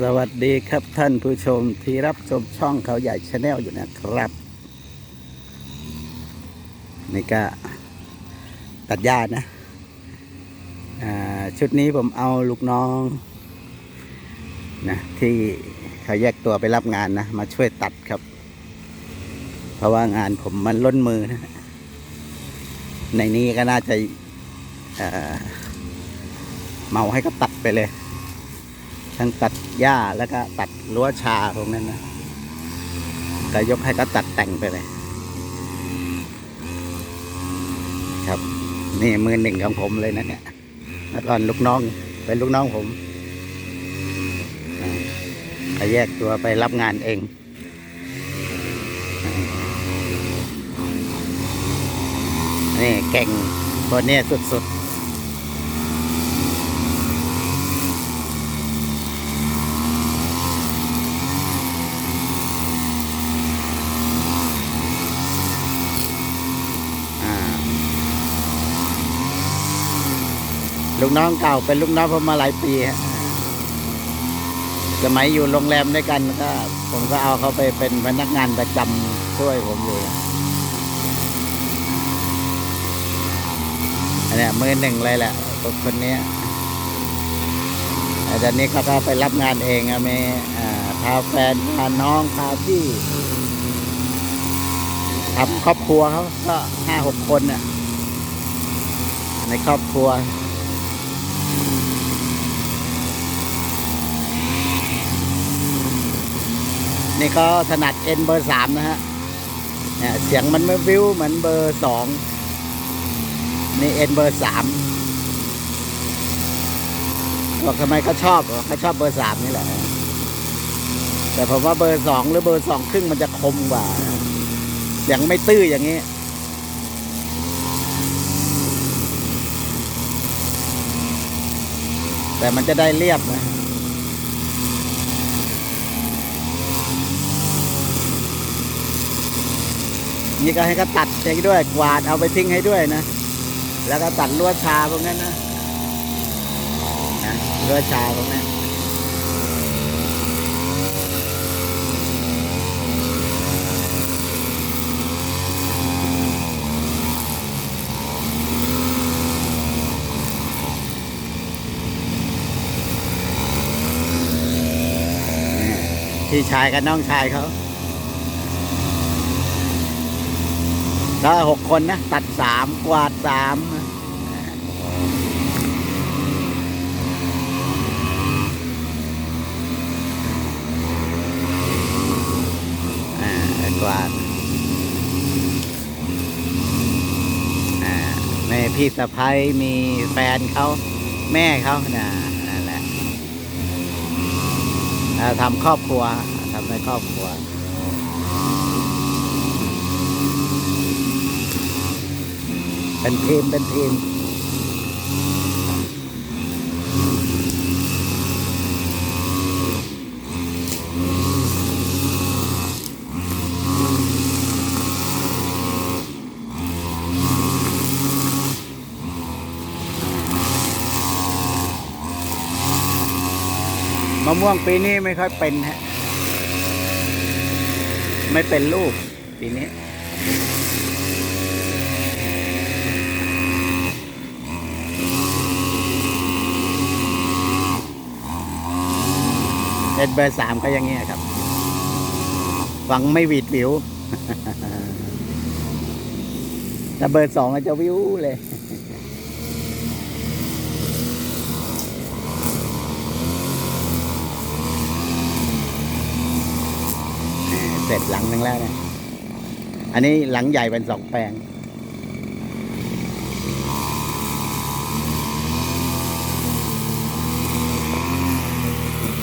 สวัสดีครับท่านผู้ชมที่รับชมช่องเขาใหญ่ชาแนลอยู่นะครับ นี่ก็ตัดหญ้านะชุดนี้ผมเอาลูกน้องนะที่เขาแยกตัวไปรับงานนะ มาช่วยตัดครับ เพราะว่างานผมมันล้นมือนะ ในนี้ก็น่าจะเอ่อเมาให้ก็ตัดไปเลย ทั้งตัดหญ้าแล้วก็ตัดรั้วชาตรงนั้นนะก็ยกให้ก็ตัดแต่งไปเลย ครับ นี่มือหนึ่งของผมเลยนะเนี่ยแล้วก่อนลูกน้องเป็นลูกน้องผมอ่าแยกตัวไปรับงานเองนี่เก่งคนนี้สุดๆ ลูกน้องเก่าเป็นลูกน้องผมมาหลายปีฮะสมัยอยู่โรงแรมด้วยกันก็ ผมก็เอาเขาไปเป็นพนักงานประจำช่วยผมอยู่อันนี้มือหนึ่งเลยแหละคนคนนี้แต่ตอนนี้เขาก็ไปรับงานเองอะมีอ่าพาแฟนพาน้องพาพี่ทำครอบครัวเขาก็ห้าหกคนน่ะในครอบครัว นี่ก็ถนัดเอ็นเบอร์สามนะฮะเนี่ยเสียงมันไม่วิวเหมือนเบอร์สองนี่เอ็นเบอร์สามบอกทำไมเขาชอบเขาชอบเบอร์สามนี่แหละ แต่ผมว่าเบอร์สองหรือเบอร์สองครึ่งมันจะคมกว่า เสียงไม่ตื้ออย่างนี้แต่มันจะได้เรียบนะ นี่ก็ให้เขาตัดเองด้วย กวาดเอาไปทิ้งให้ด้วยนะ แล้วก็ตัดลวดชาพวกนั้นนะนะลวดชาพวกนั้นพี่ชายกับน้องชายเขา ก็หกคนนะ ตัดสามกวาดสามอ่ากวาดอ่าแม่พี่สะพ้ยมีแฟนเขาแม่เขานะนั่นแหละทำครอบครัวทำในครอบครัว เป็นทีมเป็นทีมมะม่วงปีนี้ไม่ค่อยเป็นฮะ ไม่เป็นลูกปีนี้ เอ็ดเบอร์สามก็อย่างเงี้ยครับ ฟังไม่หวีดวิวถ้าเบอร์สองก็จะวิวเลยเสร็จหลังนึงแล้วนะ อันนี้หลังใหญ่เป็นสองแปลง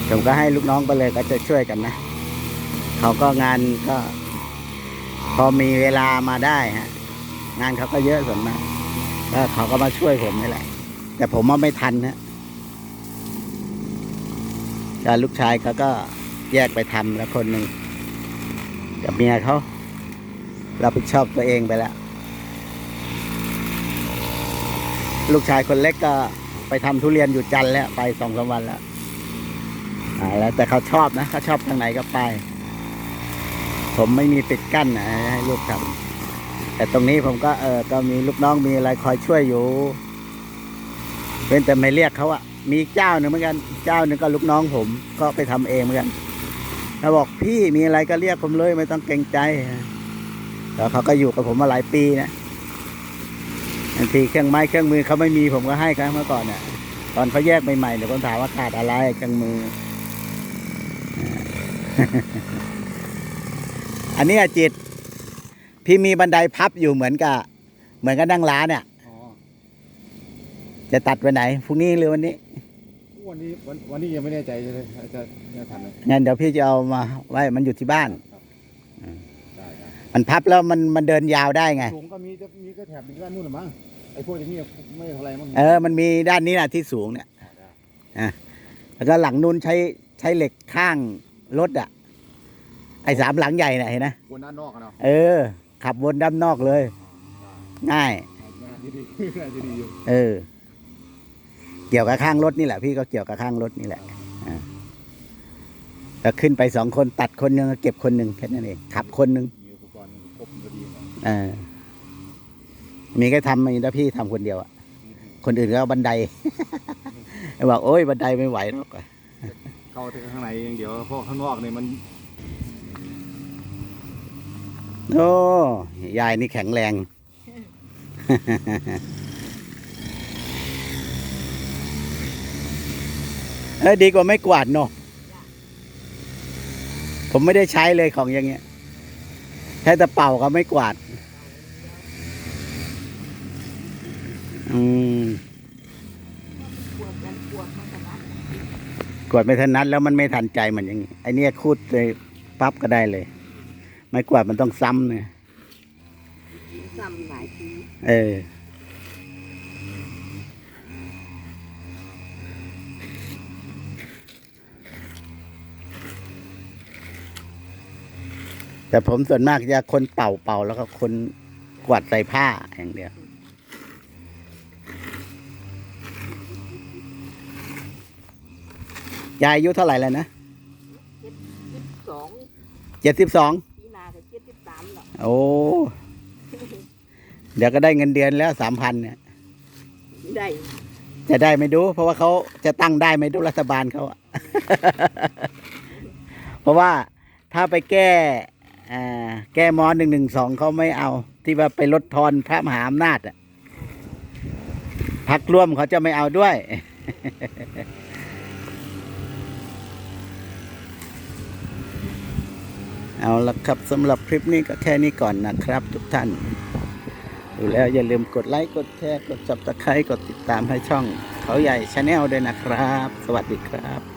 ผมก็ให้ลูกน้องไปเลยก็จะช่วยกันนะ เขาก็งานก็ พอมีเวลามาได้ฮะ งานเขาก็เยอะส่วนมากก็เขาก็มาช่วยผมนี่แหละ แต่ผมว่าไม่ทันนะการลูกชายเขาก็แยกไปทำแล้วคนหนึ่งกับเมียเขาเรับผิดชอบตัวเองไปแล้ว ลูกชายคนเล็กก็ไปทำทุเรียนอยู่จันแล้ว ไปสองสามวันแล้ว อ่าแล้วแต่เขาชอบนะเขาชอบทางไหนก็ไป ผมไม่มีปิดกั้นนะให้ลูกทำแต่ตรงนี้ผมก็เออก็มีลูกน้องมีอะไรคอยช่วยอยู่ เป็นแต่ไม่เรียกเขาอะมีเจ้าหนึ่งเหมือนกัน เจ้าหนึ่งก็ลูกน้องผม ก็ไปทำเองเหมือนกันเขาบอกพี่มีอะไรก็เรียกผมเลยไม่ต้องเกรงใจแล้วเขาก็อยู่กับผมมาหลายปีนะบางทีเครื่องไม้เครื่องมือเขาไม่มีผมก็ให้ครับเมื่อก่อนเนี่ยตอนเขาแยกใหม่ๆเดี๋ยวผมถามว่าขาดอะไรเครื่องมือ อันนี้อะจิต พี่มีบันไดพับอยู่เหมือนกับ เหมือนกับนั่งร้านเนี่ยอ๋อจะตัดวันไหนพรุ่งนี้หรือวันนี้ วันนี้วันวันนี้ยังไม่แน่ใจเลยจะจะทันไหมงั้นเดี๋ยวพี่จะเอามาไว้มันอยู่ที่บ้านครับอืมได้ได้มันพับแล้วมันมันเดินยาวได้ไง สูงก็มีจะมีก็แถบหนึ่งด้านนู้นหรือมั้งไอ้พวกอย่างนี้ไม่เท่าไรมั้งเออ มันมีด้านนี้นะที่สูงเนี่ยได้แล้วก็หลังนู้นใช้ใช้เหล็กข้าง รถอะ ไอ้สามหลังใหญ่น่ะเห็นนะวนด้านนอกอะเนาะเออ ขับวนด้านนอกเลย ง่าย น่าจะดีน่าจะดีอยู่เออ เกี่ยวกับข้างรถนี่แหละพี่ก็เกี่ยวกับข้างรถนี่แหละอ่าแต่ขึ้นไปสองคนตัดคนหนึ่งเก็บคนหนึ่งแค่นั้นเองขับคนหนึ่งมีอุปกรณ์ครบพอดีเนาะเออมีแค่ทำมีแต่พี่ทำคนเดียวอะคนอื่นก็เอาบันได บอกโอ้ยบันไดไม่ไหวหรอก เข้าที่ข้างในอย่างเดียวเพราะข้างนอกเนี่ยมันโอ้ยายนี่แข็งแรง เอ้ยดีกว่าไม่กวาดเนอะผมไม่ได้ใช้เลยของอย่างเงี้ยใช้แต่เป่าก็ไม่กวาด อืมกวาด ไม่ทันนัดแล้วมันไม่ทันใจเหมือนอย่างนี้ไอเนี้ยคูดเลยปั๊บก็ได้เลย ไม่กวาดมันต้องซ้ำเนี่ยซ้ำหลายทีเออแต่ผมส่วนมากจะคนเป่าเป่าแล้วก็คนกวาดใส่ผ้าอย่างเดียว ยายอายุเท่าไหร่แล้วนะสิบสองเจ็ดสิบสองปีหนาก็เจ็ดสิบสามหรอกโอ้เดี๋ยวก็ได้เงินเดือนแล้วสามพันเนี่ย ได้จะได้ไม่ดูเพราะว่าเขาจะตั้งได้ไม่ดูรัฐบาลเขาอะ เพราะว่าถ้าไปแก้อ่าแก้มอหนึ่งหนึ่งสองเขาไม่เอา ที่ว่าไปลดทอนพระมหาอำนาจอะพักร่วมเขาจะไม่เอาด้วย เอาละครับสำหรับคลิปนี้ก็แค่นี้ก่อนนะครับ ทุกท่าน ดูแล้วอย่าลืมกดไลค์กดแชร์กดจับตะไคร้กดติดตามให้ช่องเขาใหญ่ชาแนลด้วยนะครับ สวัสดีครับ